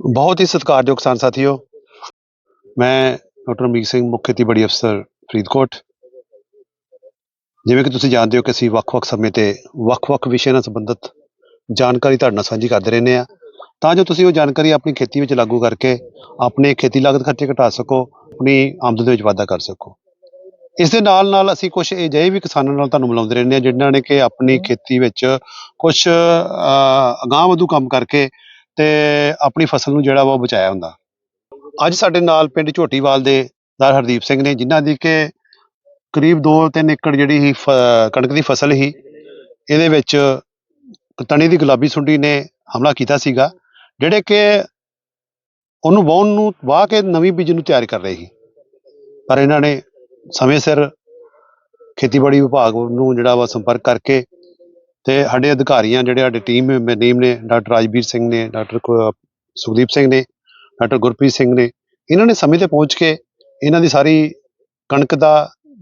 ਬਹੁਤ ਹੀ ਸਤਿਕਾਰਯੋਗ ਕਿਸਾਨ ਸਾਥੀਓ, ਮੈਂ ਡਾਕਟਰ ਅਮਰੀਕ ਸਿੰਘ ਮੁੱਖ ਖੇਤੀਬਾੜੀ ਅਫਸਰ ਫਰੀਦਕੋਟ। ਜਿਵੇਂ ਕਿ ਤੁਸੀਂ ਜਾਣਦੇ ਹੋ ਕਿ ਅਸੀਂ ਵੱਖ-ਵੱਖ ਸਮੇਂ ਤੇ ਵੱਖ-ਵੱਖ ਵਿਸ਼ਿਆਂ ਨਾਲ ਸੰਬੰਧਿਤ ਜਾਣਕਾਰੀ ਤੁਹਾਡੇ ਨਾਲ ਸਾਂਝੀ ਕਰਦੇ ਰਹਿੰਦੇ ਆ ਤਾਂ ਜੋ ਤੁਸੀਂ ਉਹ ਜਾਣਕਾਰੀ ਆਪਣੀ ਖੇਤੀ ਵਿੱਚ ਲਾਗੂ ਕਰਕੇ ਆਪਣੇ ਖੇਤੀ ਲਾਗਤ ਖਰਚੇ ਘਟਾ ਸਕੋ, ਆਪਣੀ ਆਮਦਨ ਦੇ ਵਿੱਚ ਵਾਧਾ ਕਰ ਸਕੋ। ਇਸ ਦੇ ਨਾਲ ਨਾਲ ਅਸੀਂ ਕੁਝ ਅਜਿਹੇ ਵੀ ਕਿਸਾਨਾਂ ਨਾਲ ਤੁਹਾਨੂੰ ਮਿਲਾਉਂਦੇ ਰਹਿੰਦੇ ਆ ਜਿਨ੍ਹਾਂ ਨੇ ਕਿ ਆਪਣੀ ਖੇਤੀ ਵਿੱਚ ਕੁਝ ਅਗਾਂਹ ਵਧੂ ਕੰਮ ਕਰਕੇ ਤੇ ਆਪਣੀ ਫਸਲ ਨੂੰ ਜਿਹੜਾ ਵਾ ਉਹ ਬਚਾਇਆ ਹੁੰਦਾ। ਅੱਜ ਸਾਡੇ ਨਾਲ ਪਿੰਡ ਝੋਟੀਵਾਲ ਦੇ ਦਰ ਹਰਦੀਪ ਸਿੰਘ ਨੇ, ਜਿਨ੍ਹਾਂ ਦੀ ਕਿ ਕਰੀਬ 2-3 ਏਕੜ ਜਿਹੜੀ ਸੀ ਫ- ਕਣਕ ਦੀ ਫਸਲ ਸੀ, ਇਹਦੇ ਵਿੱਚ ਤਣੀ ਦੀ ਗੁਲਾਬੀ ਸੁੰਡੀ ਨੇ ਹਮਲਾ ਕੀਤਾ ਸੀਗਾ, ਜਿਹੜੇ ਕਿ ਉਹਨੂੰ ਵਾਹੁਣ ਨੂੰ, ਵਾਹ ਕੇ ਨਵੀਂ ਬੀਜ ਨੂੰ ਤਿਆਰ ਕਰ ਰਹੇ ਸੀ। ਪਰ ਇਹਨਾਂ ਨੇ ਸਮੇਂ ਸਿਰ ਖੇਤੀਬਾੜੀ ਵਿਭਾਗ ਨੂੰ ਜਿਹੜਾ ਵਾ ਸੰਪਰਕ ਕਰਕੇ ਤੇ ਸਾਡੇ ਅਧਿਕਾਰੀਆਂ ਜਿਹੜੇ ਸਾਡੇ ਟੀਮ ਨੇਮ ਨੇ, ਡਾਕਟਰ ਰਾਜਵੀਰ ਸਿੰਘ ਨੇ, ਡਾਕਟਰ ਸੁਖਦੀਪ ਸਿੰਘ ਨੇ, ਡਾਕਟਰ ਗੁਰਪ੍ਰੀਤ ਸਿੰਘ ਨੇ, ਇਹਨਾਂ ਨੇ ਸਮੇਂ ਤੇ ਪਹੁੰਚ ਕੇ ਇਹਨਾਂ ਦੀ ਸਾਰੀ ਕਣਕ ਦਾ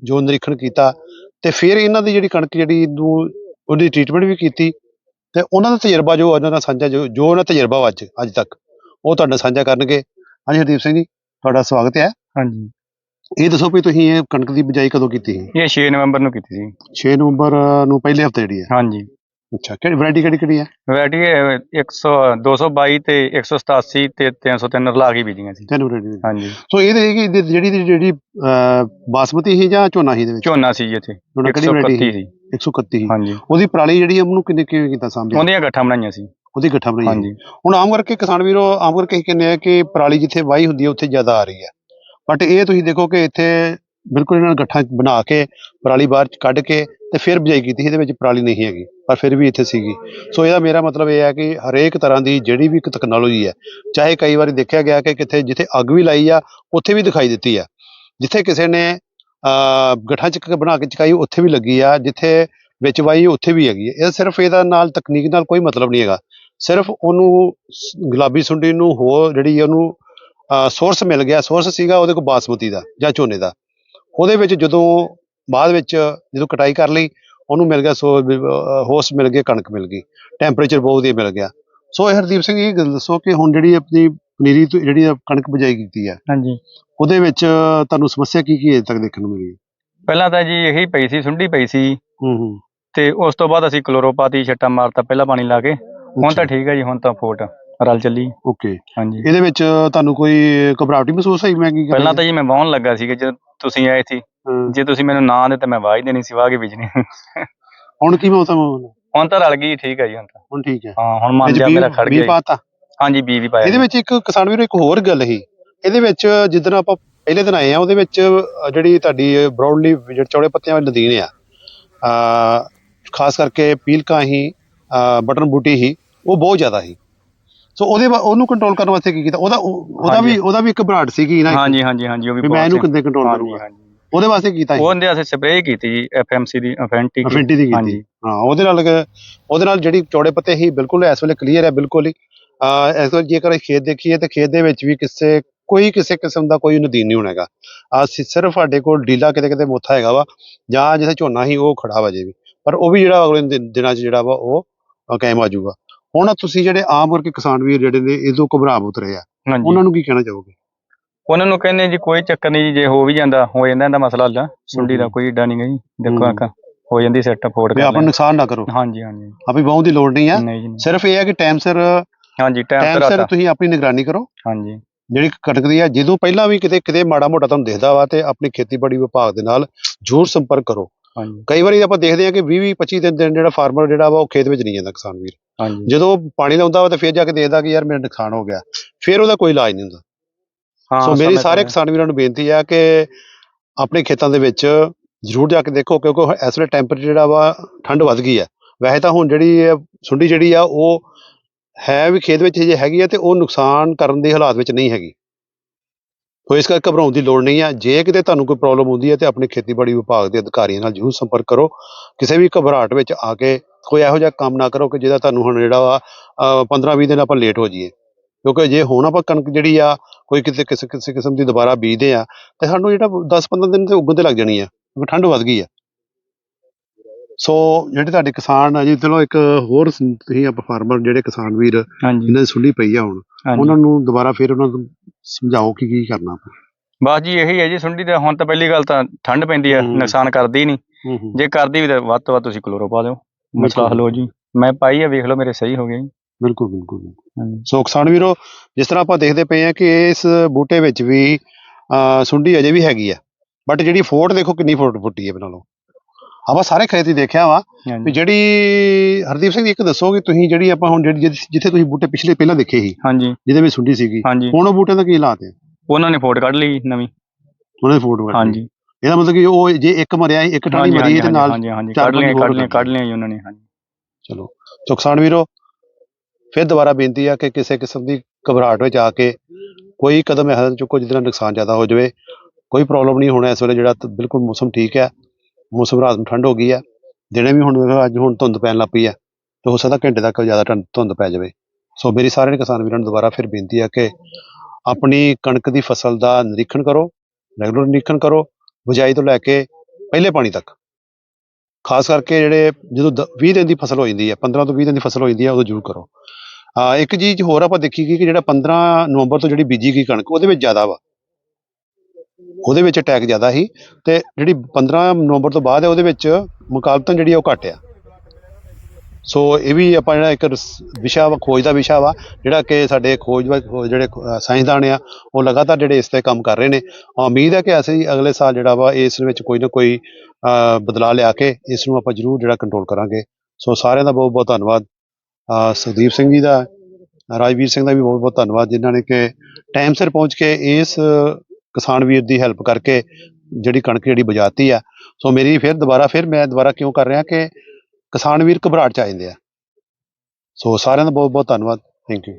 ਜੋ ਨਿਰੀਖਣ ਕੀਤਾ ਤੇ ਫਿਰ ਇਹਨਾਂ ਦੀ ਜਿਹੜੀ ਕਣਕ ਜਿਹੜੀ ਨੂੰ ਉਹਦੀ ਟ੍ਰੀਟਮੈਂਟ ਵੀ ਕੀਤੀ ਤੇ ਉਹਨਾਂ ਦਾ ਤਜਰਬਾ ਜੋ ਉਹਨਾਂ ਦਾ ਸਾਂਝਾ ਜੋ ਜੋ ਉਹਨਾਂ ਦਾ ਤਜਰਬਾ ਵਾ ਅੱਜ ਅੱਜ ਤੱਕ, ਉਹ ਤੁਹਾਡਾ ਸਾਂਝਾ ਕਰਨਗੇ। ਹਾਂਜੀ ਹਰਦੀਪ ਸਿੰਘ ਜੀ, ਤੁਹਾਡਾ ਸਵਾਗਤ ਹੈ। ਹਾਂਜੀ। ਇਹ ਦੱਸੋ ਵੀ ਤੁਸੀਂ ਇਹ ਕਣਕ ਦੀ ਬਿਜਾਈ ਕਦੋਂ ਕੀਤੀ ਸੀ? ਇਹ 6 ਨਵੰਬਰ ਨੂੰ ਕੀਤੀ ਸੀ। 6 ਨਵੰਬਰ ਨੂੰ ਪਹਿਲੇ ਹਫ਼ਤੇ ਜਿਹੜੀ ਹੈ? ਹਾਂਜੀ। ਅੱਛਾ ਕਿਹੜੀ ਵੈਰਾਈਟੀ ਕਿਹੜੀ ਕਿਹੜੀ ਹੈ? ਵੈਰਾਈਟੀ 100 222 ਤੇ 187 ਤੇ 303 ਰਲਾ ਕੇ ਬੀਜੀਆਂ ਸੀ। ਤਿੰਨ ਵੈਰਾਈਟੀ ਹਾਂਜੀ। ਸੋ ਇਹਦੇ ਕਿ ਇਹਦੀ ਜਿਹੜੀ ਦੀ ਜਿਹੜੀ ਬਾਸਮਤੀ ਸੀ ਜਾਂ ਝੋਨਾ ਸੀ ਇਹਦੇ ਵਿੱਚ? ਝੋਨਾ ਸੀ ਇੱਥੇ। ਝੋਨਾ ਕਿਹੜੀ ਵੈਰਾਈਟੀ 131 ਸੀ ਸੀ? 131 ਸੀ ਹਾਂਜੀ। ਉਹਦੀ ਪਰਾਲੀ ਜਿਹੜੀ ਉਹਨੂੰ ਕਿੰਨੇ ਕਿਵੇਂ ਕੀਤਾ ਸਾਂਭਿਆ ਉਹਦੀਆਂ ਗੱਠਾਂ ਬਣਾਈਆਂ ਸੀ। ਉਹਦੀ ਗੱਠਾ ਬਣਾਈ ਹਾਂਜੀ। ਹੁਣ ਆਮ ਕਰਕੇ ਕਿਸਾਨ ਵੀਰੋ ਆਮ ਕਰਕੇ ਇਹ ਕਹਿੰਦੇ ਆ ਕਿ ਪਰਾਲੀ ਜਿੱਥੇ ਵਾਹੀ ਹੁੰਦੀ ਹੈ ਉੱਥੇ ਜ਼ਿਆਦਾ ਆ ਰਹੀ ਹੈ। ਬਟ ਇਹ ਤੁਸੀਂ ਦੇਖੋ ਕਿ ਇੱਥੇ ਬਿਲਕੁਲ ਇਹਨਾਂ ਨੇ ਗੱਠਾਂ ਬਣਾ ਕੇ ਪਰਾਲੀ ਬਾਹਰ ਚ ਕੱਢ ਕੇ ਤੇ ਫਿਰ ਬਿਜਾਈ ਕੀਤੀ ਇਹਦੇ ਵਿੱਚ ਪਰਾਲੀ ਨਹੀਂ ਹੈਗੀ, ਪਰ ਫਿਰ ਵੀ ਇੱਥੇ ਸੀਗੀ। ਸੋ ਇਹਦਾ ਮੇਰਾ ਮਤਲਬ ਇਹ ਹੈ ਕਿ ਹਰੇਕ ਤਰ੍ਹਾਂ ਦੀ ਜਿਹੜੀ ਵੀ ਟੈਕਨੋਲੋਜੀ ਹੈ, ਚਾਹੇ ਕਈ ਵਾਰੀ ਦੇਖਿਆ ਗਿਆ ਕਿ ਕਿੱਥੇ ਜਿੱਥੇ ਅੱਗ ਵੀ ਲਾਈ ਆ, ਉੱਥੇ ਵੀ ਦਿਖਾਈ ਦਿੱਤੀ ਆ। ਜਿੱਥੇ ਕਿਸੇ ਨੇ ਗੱਠਾਂ ਚ ਬਣਾ ਕੇ ਚਕਾਈ, ਉੱਥੇ ਵੀ ਲੱਗੀ ਆ, ਜਿੱਥੇ ਵਿੱਚ ਵਾਈ ਉੱਥੇ ਵੀ ਹੈਗੀ ਹੈ ਇਹ ਸਿਰਫ ਇਹਦਾ ਨਾਲ ਤਕਨੀਕ ਨਾਲ ਕੋਈ ਮਤਲਬ ਨਹੀਂ ਹੈਗਾ। ਸਿਰਫ ਉਹਨੂੰ ਗੁਲਾਬੀ ਸੁੰਡੀ ਨੂੰ ਹੋਰ ਜਿਹੜੀ ਉਹਨੂੰ ਸੋਰਸ ਮਿਲ ਗਿਆ ਸੋਰਸ ਸੀਗਾ ਉਹਦੇ ਕੋਲ ਬਾਸਮਤੀ ਦਾ ਜਾਂ ਝੋਨੇ ਦਾ। ਉਹਦੇ ਵਿੱਚ ਜਦੋਂ ਬਾਅਦ ਵਿੱਚ ਜਦੋਂ ਕਟਾਈ ਕਰ ਲਈ ਉਹਨੂੰ ਮਿਲ ਗਿਆ ਸੋ ਹੋਸ ਮਿਲ ਗਿਆ ਕਣਕ ਮਿਲ ਗਈ ਟੈਂਪਰੇਚਰ ਬਹੁਤ ਵਧੀਆ ਮਿਲ ਗਿਆ। ਸੋ ਇਹ ਹਰਦੀਪ ਸਿੰਘ ਇਹ ਗੱਲ ਦੱਸੋ ਕਿ ਹੁਣ ਜਿਹੜੀ ਆਪਣੀ ਪਨੀਰੀ ਤੋਂ ਜਿਹੜੀ ਆ ਕਣਕ ਬਜਾਈ ਕੀਤੀ ਹੈ ਹਾਂਜੀ। ਉਹਦੇ ਵਿੱਚ ਤੁਹਾਨੂੰ ਸਮੱਸਿਆ ਕੀ ਕੀ ਅਜੇ ਤੱਕ ਦੇਖਣ ਨੂੰ ਮਿਲੀ? ਪਹਿਲਾਂ ਤਾਂ ਜੀ ਇਹੀ ਪਈ ਸੀ ਸੁੰਡੀ ਪਈ ਸੀ। ਹੂੰ ਹੂੰ। ਤੇ ਉਸ ਤੋਂ ਬਾਅਦ ਅਸੀਂ ਕਲੋਰੋਪਾਤੀ ਛੱਟਾ ਮਾਰਤਾ ਪਹਿਲਾਂ ਪਾਣੀ ਲਾ ਕੇ। ਹੁਣ ਤਾਂ ਠੀਕ ਹੈ ਜੀ ਹੁਣ ਤਾਂ ਫੋਟ। ਰਲ ਚੱਲੀ। ਓਕੇ ਹਾਂਜੀ। ਇਹਦੇ ਵਿੱਚ ਤੁਹਾਨੂੰ ਕੋਈ ਘਬਰਾਹਟ ਮਹਿਸੂਸ ਹੋਈ? ਮੈਂ ਕੀ ਕਰ ਪਹਿਲਾਂ ਤਾਂ ਜੀ? ਮੈਂ ਵਾਹਣ ਲੱਗਾ ਸੀ ਜਦ ਤੁਸੀਂ ਆਏ ਸੀ। ਹਾਂ। ਜੇ ਤੁਸੀਂ ਮੈਨੂੰ ਨਾ ਦਿੱਤਾ ਮੈਂ ਵਾਹ ਹੀ ਦੇਣੀ ਸੀ ਵਾਹ ਕੇ ਬੀਜਣੀ। ਹੁਣ ਕੀ ਮੌਸਮ ਹੁਣ? ਹੁਣ ਤਾਂ ਰਲ ਗਈ ਠੀਕ ਹੈ ਜੀ ਹੁਣ ਤਾਂ। ਹੁਣ ਠੀਕ ਹੈ। ਹਾਂ ਹੁਣ ਮੰਨ ਜਾ ਮੇਰਾ ਖੜ ਗਿਆ ਜੀ। ਪਾਤਾ? ਹਾਂਜੀ ਬੀ ਵੀ ਪਾਇਆ ਇਹਦੇ ਵਿੱਚ ਇੱਕ ਕਿਸਾਨ ਵੀਰੋ ਇੱਕ ਹੋਰ ਗੱਲ ਸੀ। ਇਹਦੇ ਵਿੱਚ ਜਿੱਦਣ ਆਪਾਂ ਪਹਿਲੇ ਦਿਨ ਆਏ ਆ ਉਹਦੇ ਵਿੱਚ ਜਿਹੜੀ ਤੁਹਾਡੀ ਬ੍ਰੌਡਲੀ ਜਿਹੜੇ ਚੌੜੇ ਪੱਤਿਆਂ ਵਾਲੀ ਨਦੀਨ ਆ ਅ, ਖਾਸ ਕਰਕੇ ਪੀਲਕਾਂ ਹੀ ਬਟਨ ਬੂਟੀ ਹੀ ਉਹ ਬਹੁਤ ਜ਼ਿਆਦਾ ਸੀ। ਸੋ ਉਹਦੇ ਵਾ- ਉਹਨੂੰ ਕੰਟਰੋਲ ਕਰਨ ਵਾਸਤੇ ਕੀ ਕੀਤਾ? ਉਹਦਾ ਉਹ- ਉਹਦਾ ਵੀ ਹਾਂਜੀ। ਉਹਦਾ ਵੀ ਇੱਕ ਘਬਰਾਹਟ ਸੀਗੀ ਨਾ ਹਾਂਜੀ ਹਾਂਜੀ ਹਾਂਜੀ ਉਹ ਵੀ ਵੀ ਮੈਂ ਇਹਨੂੰ ਕਿੱਦਾਂ ਕੰਟਰੋਲ ਹਾਂਜੀ ਕਰੂੰਗਾ? ਹਾਂਜੀ। ਉਹਦੇ ਵਾਸਤੇ ਕੀਤਾ ਸੀ ਉਹਦੇ ਅਸੀਂ ਸਪਰੇਅ ਕੀਤੀ ਜੀ ਐਫਐਮਸੀ ਦੀ ਅਫੈਂਟੀ ਅਫੈਂਟੀ ਦੀ ਕੀਤੀ। ਹਾਂਜੀ। ਹਾਂ ਉਹਦੇ ਨਾਲ ਕ- ਉਹਦੇ ਨਾਲ ਜਿਹੜੀ ਚੌੜੇ ਪੱਤੇ ਹੀ ਬਿਲਕੁਲ ਇਸ ਵੇਲੇ ਕਲੀਅਰ ਹੈ ਬਿਲਕੁਲ ਹੀ। ਅਹ ਇਸ ਵੇਲੇ ਜੇਕਰ ਅਸੀਂ ਖੇਤ ਦੇਖੀਏ ਤੇ ਖੇਤ ਦੇ ਵਿੱਚ ਵੀ ਕਿਸੇ ਕੋਈ ਕਿਸੇ ਕਿਸਮ ਦਾ ਕੋਈ ਨਦੀਨ ਨਹੀਂ ਹੋਣਾਗਾ ਆ ਸਿਰਫ ਸਾਡੇ ਕੋਲ ਡੀਲਾ ਕਿਤੇ ਕਿਤੇ ਮੋਥਾ ਹੈਗਾ ਵਾ ਜਾਂ ਜਿੱਥੇ ਝੋਨਾ ਹੀ ਉਹ ਖੜਾ ਵਾ ਜੇ ਵੀ। ਪਰ ਉਹ ਵੀ ਜਿਹੜਾ ਅਗਲੇ ਦਿਨ- ਦਿਨਾਂ 'ਚ ਜਿਹੜਾ ਵਾ ਉਹ ਅ, ਕਾਇਮ ਆ ਜਾਊਗਾ। ਹੁਣ ਤੁਸੀਂ ਜਿਹੜੇ ਆਮ ਵਰਗੇ ਕਿਸਾਨ ਵੀਰ ਜਿਹੜੇ ਨੇ ਇਹ ਤੋਂ ਘਬਰਾ ਉਤਰੇ ਆ। ਹਾਂਜੀ। ਉਹਨਾਂ ਨੂੰ ਕੀ ਕਹਿਣਾ ਚਾਹੋਗੇ? ਉਹਨਾਂ ਨੂੰ ਕਹਿੰਦੇ ਜੀ ਕੋਈ ਚੱਕਰ ਨਹੀਂ ਜੀ ਜੇ ਹੋ ਵੀ ਜਾਂਦਾ ਹੋ ਜਾਂਦਾ ਇਹਦਾ ਮਸਲਾ ਹੱਲ ਸੁੰਡੀ ਦਾ। ਕੋਈ ਏਡਾ ਨਹੀਂ ਗਾ ਜੀ। ਦੇਖੋ। ਆਕਾ ਹੋ ਜਾਂਦੀ ਸੈੱਟ ਫੋੜ ਵੀ ਆਪਾਂ ਲੈਣ। ਨੁਕਸਾਨ ਨਾ ਕਰੋ। ਹਾਂਜੀ ਹਾਂਜੀ। ਆਪਣੀ ਬਾਹੋਂ ਦੀ ਲੋੜ ਨਹੀਂ ਆ। ਨਹੀਂ ਜੀ ਨਹੀਂ। ਸਿਰਫ ਇਹ ਹੈ ਕਿ ਟਾਈਮ ਸਿਰ ਹਾਂਜੀ ਟਾਈਮ ਟਾਈਮ ਸਿਰ ਤੁਸੀਂ ਆਪਣੀ ਨਿਗਰਾਨੀ ਕਰੋ। ਹਾਂਜੀ। ਜਿਹੜੀ ਕਣਕ ਦੀ ਹੈ ਜਦੋਂ ਪਹਿਲਾਂ ਵੀ ਕਿਤੇ ਕਿਤੇ ਮਾੜਾ ਮੋਟਾ ਤੁਹਾਨੂੰ ਦਿਖਦਾ ਵਾ ਤੇ ਆਪਣੇ ਖੇਤੀਬਾੜੀ ਵਿਭਾਗ ਦੇ ਨਾਲ ਜ਼ਰੂਰ ਸੰਪਰਕ ਕਰੋ। ਹਾਂਜੀ। ਕਈ ਵਾਰੀ ਆਪਾਂ ਦੇਖਦੇ ਹਾਂ ਕਿ 20 20 25 ਦਿਨ ਦਿਨ ਜਿਹੜਾ ਫਾਰਮਰ ਜਿਹੜਾ ਵਾ ਉਹ ਖੇਤ ਵਿੱਚ ਨਹੀਂ ਜਾਂਦਾ ਕਿਸਾਨ ਵੀਰ। ਹਾਂਜੀ। ਜਦੋਂ ਪਾਣੀ ਲਾਉਂਦਾ ਵਾ ਤੇ ਫਿਰ ਜਾ ਕੇ ਦੇਖਦਾ ਕਿ ਯਾਰ ਮੇਰਾ ਨੁਕਸਾਨ ਹੋ ਗਿਆ। ਫਿਰ ਉਹਦਾ ਕੋਈ ਇਲਾਜ ਨਹੀਂ ਹੁੰਦਾ। ਹਾਂ ਸੋ ਮੇਰੀ ਸਾਰੇ ਕਿਸਾਨ ਵੀਰਾਂ ਨੂੰ ਬੇਨਤੀ ਹੈ ਕਿ ਆਪਣੇ ਖੇਤਾਂ ਦੇ ਵਿੱਚ ਜ਼ਰੂਰ ਜਾ ਕੇ ਦੇਖੋ ਕਿਉਂਕਿ ਇਸ ਵੇਲੇ ਟੈਂਪਰੇਚਰ ਜਿਹੜਾ ਵਾ ਠੰਡ ਵੱਧ ਗਈ ਹੈ। ਵੈਸੇ ਤਾਂ ਹੁਣ ਜਿਹੜੀ ਸੁੰਡੀ ਜਿਹੜੀ ਆ ਉਹ ਹੈ ਵੀ ਖੇਤ ਵਿੱਚ ਜੇ ਹੈਗੀ ਹੈ ਤੇ ਉਹ ਨੁਕਸਾਨ ਕਰਨ ਦੇ ਹਾਲਾਤ ਵਿੱਚ ਨਹੀਂ ਹੈਗੀ। ਸੋ ਇਸ ਕਰਕੇ ਘਬਰਾਉਣ ਦੀ ਲੋੜ ਨਹੀਂ ਹੈ ਜੇ ਕਿਤੇ ਤੁਹਾਨੂੰ ਕੋਈ ਪ੍ਰੋਬਲਮ ਹੁੰਦੀ ਹੈ ਤੇ ਆਪਣੇ ਖੇਤੀਬਾੜੀ ਵਿਭਾਗ ਦੇ ਅਧਿਕਾਰੀਆਂ ਨਾਲ ਜ਼ਰੂਰ ਸੰਪਰਕ ਕਰੋ। ਕਿਸੇ ਵੀ ਘਬਰਾਹਟ ਵਿੱਚ ਆ ਕੇ ਕੋਈ ਇਹੋ ਜਿਹਾ ਕੰਮ ਨਾ ਕਰੋ ਕਿ ਜਿਹਦਾ ਤੁਹਾਨੂੰ ਹੁਣ ਜਿਹੜਾ ਵਾ 15-20 ਦਿਨ ਆਪਾਂ ਲੇਟ ਹੋ ਜਾਈਏ। ਕਿਉਂਕਿ ਜੇ ਹੁਣ ਆਪਾਂ ਕਣਕ ਜਿਹੜੀ ਆ ਕੋਈ ਕਿਤੇ ਕਿਸੇ ਕਿਸੇ ਕਿਸਮ ਦੀ ਦੁਬਾਰਾ ਬੀਜਦੇ ਆ ਤੇ ਸਾਨੂੰ ਜਿਹੜਾ 10-15 ਦਿਨ ਤੇ ਉੱਗਣ ਤੇ ਲੱਗ ਜਾਣੀ ਆ ਕਿਉਂਕਿ ਠੰਡ ਵੱਧ ਗਈ ਆ। ਸੋ ਜਿਹੜੇ ਤੁਹਾਡੇ ਕਿਸਾਨ ਆ ਜੀ ਚਲੋ ਇੱਕ ਹੋਰ ਤੁਸੀਂ ਆਪਾਂ ਫਾਰਮਰ ਜਿਹੜੇ ਕਿਸਾਨ ਵੀਰ ਇਹਨਾਂ ਦੀ ਸੁੰਡੀ ਪਈ ਆ ਹੁਣ ਉਹਨਾਂ ਨੂੰ ਦੁਬਾਰਾ ਫਿਰ ਉਹਨਾਂ ਨੂੰ ਸਮਝਾਓ ਕਿ ਕੀ ਕਰਨਾ ਬਸ ਜੀ ਇਹੀ ਹੈ ਜੀ ਸੁੰਡੀ ਦਾ ਹੁਣ ਤਾਂ ਪਹਿਲੀ ਗੱਲ ਤਾਂ ਠੰਡ ਪੈਂਦੀ ਹੈ ਹੂੰ। ਨੁਕਸਾਨ ਕਰਦੀ ਨਹੀਂ। ਹੂੰ ਹੂੰ। ਜੇ ਕਰਦੀ ਵੀ ਤਾਂ ਵੱਧ ਤੋਂ ਵੱਧ ਤੁਸੀਂ ਕਲੋਰੋ ਪਾ ਦਿਓ। ਮਸਲਾ ਬਿਲਕੁਲ। ਹੱਲ ਹੋ ਜੀ। ਮੈਂ ਪਾਈ ਆ ਵੇਖ ਲਓ ਮੇਰੇ ਸਹੀ ਹੋ ਗਏ ਜੀ। ਬਿਲਕੁਲ ਬਿਲਕੁਲ। ਹਾਂਜੀ। ਸੋ ਕਿਸਾਨ ਵੀਰੋ ਜਿਸ ਤਰ੍ਹਾਂ ਆਪਾਂ ਦੇਖਦੇ ਪਏ ਆ ਕਿ ਇਸ ਬੂਟੇ ਵਿੱਚ ਵੀ ਅਹ, ਸੁੰਡੀ ਅਜੇ ਵੀ ਹੈਗੀ ਆ। ਬਟ ਜਿਹੜੀ ਫੋਟ ਦੇਖੋ ਕਿੰਨੀ ਫੋਟ ਫੁੱਟੀ ਹੈ ਬਣਾ ਲਓ। ਆਪਾਂ ਸਾਰੇ ਖੇਤ ਹੀ ਦੇਖਿਆ ਵਾ ਵੀ ਜਿਹੜੀ ਹਰਦੀਪ ਸਿੰਘ ਜੀ ਇੱਕ ਦੱਸੋਗੇ ਤੁਸੀਂ ਜਿਹੜੀ ਆਪਾਂ ਹੁਣ ਜਿਹੜੀ ਜਿੱਥੇ- ਤੁਸੀਂ ਬੂਟੇ ਪਿਛਲੇ ਪਹਿਲਾਂ ਦੇਖੇ ਸੀ ਹਾਂਜੀ। ਜਿਹਦੇ ਵਿੱਚ ਸੁੰਡੀ ਸੀਗੀ ਹੁਣ ਉਹ ਬੂਟਿਆਂ ਦਾ ਕੀ ਹਾਲਾਤ ਹੈ? ਉਹਨਾਂ ਨੇ ਫੋਟ ਕੱਢ ਲਈ ਨਵੀਂ। ਉਹਨਾਂ ਦੀ ਫੋਟ ਹਾਂਜੀ। ਇਹਦਾ ਮਤਲਬ ਕਿ ਉਹ ਜੇ ਇੱਕ ਮਰਿਆ ਇੱਕ ਟਾਣੀ ਮਰੀ ਤੇ ਨਾਲ ਕੱਢ ਹੋਰ ਕੱਢ ਲਈਆਂ ਕੱਢ ਕੱਢ ਜੀ ਉਹਨਾਂ ਨੇ ਹਾਂਜੀ। ਚਲੋ। ਸੋ ਕਿਸਾਨ ਵੀਰੋ ਫਿਰ ਦੁਬਾਰਾ ਬੇਨਤੀ ਆ ਕਿ ਕਿਸੇ ਕਿਸਮ ਦੀ ਘਬਰਾਹਟ ਵਿੱਚ ਆ ਕੇ ਕੋਈ ਕਦਮ ਇਹੋ ਜਿਹਾ ਚੁੱਕੋ ਜਿਹਦੇ ਨਾਲ ਨੁਕਸਾਨ ਜ਼ਿਆਦਾ ਹੋ ਜਾਵੇ। ਕੋਈ ਪ੍ਰੋਬਲਮ ਨਹੀਂ ਹੋਣਾ ਇਸ ਵੇਲੇ ਜਿਹੜਾ ਬਿਲਕੁਲ ਮੌਸਮ ਠੀਕ ਹੈ। ਮੌਸਮ ਰਾਤ ਨੂੰ ਠੰਡ ਹੋ ਗਈ ਹੈ ਦਿਨੇ ਵੀ ਹੁਣ ਅੱਜ ਹੁਣ ਧੁੰਦ ਪੈਣ ਲੱਗ ਪਈ ਹੈ ਤੇ ਹੋ ਸਕਦਾ ਘੰਟੇ ਤੱਕ ਜ਼ਿਆਦਾ ਠੰਡ- ਧੁੰਦ ਪੈ ਜਾਵੇ। ਸੋ ਮੇਰੀ ਸਾਰਿਆਂ ਕਿਸਾਨ ਵੀਰਾਂ ਨੂੰ ਦੁਬਾਰਾ ਫਿਰ ਬੇਨਤੀ ਆ ਕਿ ਆਪਣੀ ਕਣਕ ਦੀ ਫਸਲ ਦਾ ਨਿਰੀਖਣ ਕਰੋ, ਰੈਗੂਲਰ ਨਿਰੀਖਣ ਕਰੋ, ਬਿਜਾਈ ਤੋਂ ਲੈ ਕੇ ਪਹਿਲੇ ਪਾਣੀ ਤੱਕ। ਖਾਸ ਕਰਕੇ ਜਿਹੜੇ ਜਦੋਂ ਦ- 20 ਦਿਨ ਦੀ ਫਸਲ ਹੋ ਜਾਂਦੀ ਹੈ 15 ਤੋਂ 20 ਦਿਨ ਦੀ ਫਸਲ ਹੋ ਜਾਂਦੀ ਹੈ ਉਦੋਂ ਜ਼ਰੂਰ ਕਰੋ। ਆ, ਇੱਕ ਚੀਜ਼ ਹੋਰ ਆਪਾਂ ਦੇਖੀ ਗਈ ਕਿ ਜਿਹੜਾ 15 ਨਵੰਬਰ ਤੋਂ ਜਿਹੜੀ ਬੀਜੀ ਗਈ ਕਣਕ, ਉਹਦੇ ਵਿੱਚ ਜ਼ਿਆਦਾ ਵਾ। ਉਹਦੇ ਵਿੱਚ ਅਟੈਕ ਜ਼ਿਆਦਾ ਸੀ ਤੇ ਜਿਹੜੀ 15 ਨਵੰਬਰ ਤੋਂ ਬਾਅਦ ਹੈ ਉਹਦੇ ਵਿੱਚ ਮੁਕਾਬਲਤਨ ਜਿਹੜੀ ਆ ਉਹ ਘੱਟ ਆ। ਸੋ ਇਹ ਵੀ ਆਪਾਂ ਜਿਹੜਾ ਇੱਕ ਵਿਸ਼ਾ ਵਾ ਖੋਜ ਦਾ ਵਿਸ਼ਾ ਵਾ ਜਿਹੜਾ ਕਿ ਸਾਡੇ ਖੋਜ ਵਾ- ਜਿਹੜੇ ਸਾਇੰਸਦਾਨ ਆ ਉਹ ਲਗਾਤਾਰ ਜਿਹੜੇ ਇਸ ਤੇ ਕੰਮ ਕਰ ਰਹੇ ਨੇ। ਉਮੀਦ ਹੈ ਕਿ ਅਸੀਂ ਅਗਲੇ ਸਾਲ ਜਿਹੜਾ ਵਾ ਇਸ ਵਿੱਚ ਕੋਈ ਨਾ ਕੋਈ ਬਦਲਾਅ ਲਿਆ ਕੇ ਇਸ ਨੂੰ ਆਪਾਂ ਜ਼ਰੂਰ ਜਿਹੜਾ ਕੰਟਰੋਲ ਕਰਾਂਗੇ। ਸੋ ਸਾਰਿਆਂ ਦਾ ਬਹੁਤ ਬਹੁਤ ਧੰਨਵਾਦ। ਅ, ਸੁਖਦੀਪ ਸਿੰਘ ਜੀ ਦਾ ਰਾਜਵੀਰ ਸਿੰਘ ਦਾ ਵੀ ਬਹੁਤ ਬਹੁਤ ਧੰਨਵਾਦ ਜਿਨ੍ਹਾਂ ਨੇ ਕਿ ਟਾਈਮ ਸਿਰ ਪਹੁੰਚ ਕੇ ਇਸ ਕਿਸਾਨ ਵੀਰ ਦੀ ਹੈਲਪ ਕਰਕੇ ਜਿਹੜੀ ਕਣਕ ਜਿਹੜੀ ਬਜਾਤੀ ਆ। ਸੋ ਮੇਰੀ ਫਿਰ ਦੁਬਾਰਾ ਫਿਰ ਮੈਂ ਦੁਬਾਰਾ ਕਿਉਂ ਕਰ ਰਿਹਾ ਕਿ ਕਿਸਾਨ ਵੀਰ ਘਬਰਾਹਟ ਚ ਆ ਜਾਂਦੇ ਆ। ਸੋ ਸਾਰਿਆਂ ਦਾ ਬਹੁਤ ਬਹੁਤ ਧੰਨਵਾਦ। Thank you